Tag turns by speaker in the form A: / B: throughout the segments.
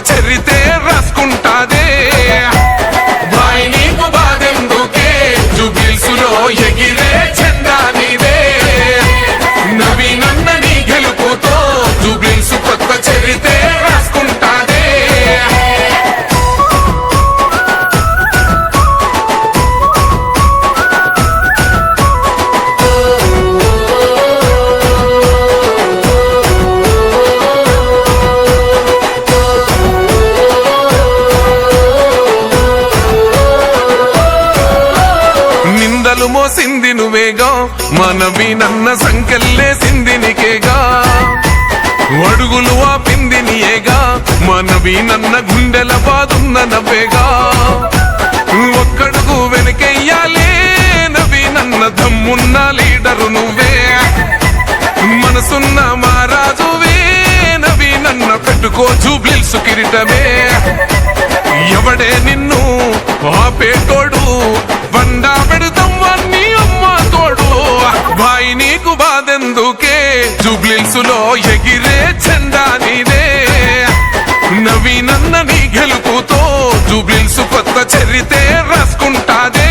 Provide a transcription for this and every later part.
A: చరితే మనవి నన్న సంకెళ్ళేసింది నీకేగా? అడుగులు ఆపింది నీయేగా? మనవి నన్న గుండెల బాదున్న నవ్వేగా? ఒక్కడుగు వెనకెయ్యాలే నవి నన్న దమ్మున్న లీడరు నువ్వే. మనసున్న మహారాజువే నవి నన్న పెట్టుకో జూబ్లిల్సు కిరీటమే. ఎవడే నిన్ను మనసులో ఎగిరే చెండా నీదే. నవీనన్న నీ గెలుపుతో జుబ్లిల్సు కొత్త చరితే రాసుకుంటాదే.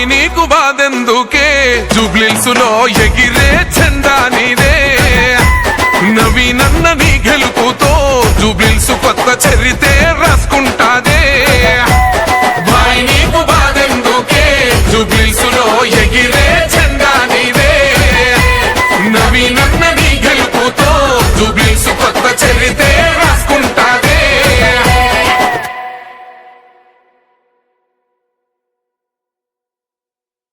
A: భాయి నీకు బాధెందుకే? జూబ్లిల్సులో ఎగిరే చెండా నీదే. నవీనన్న నీ గెలుపుతో జూబ్లిల్సు కొత్త చరితే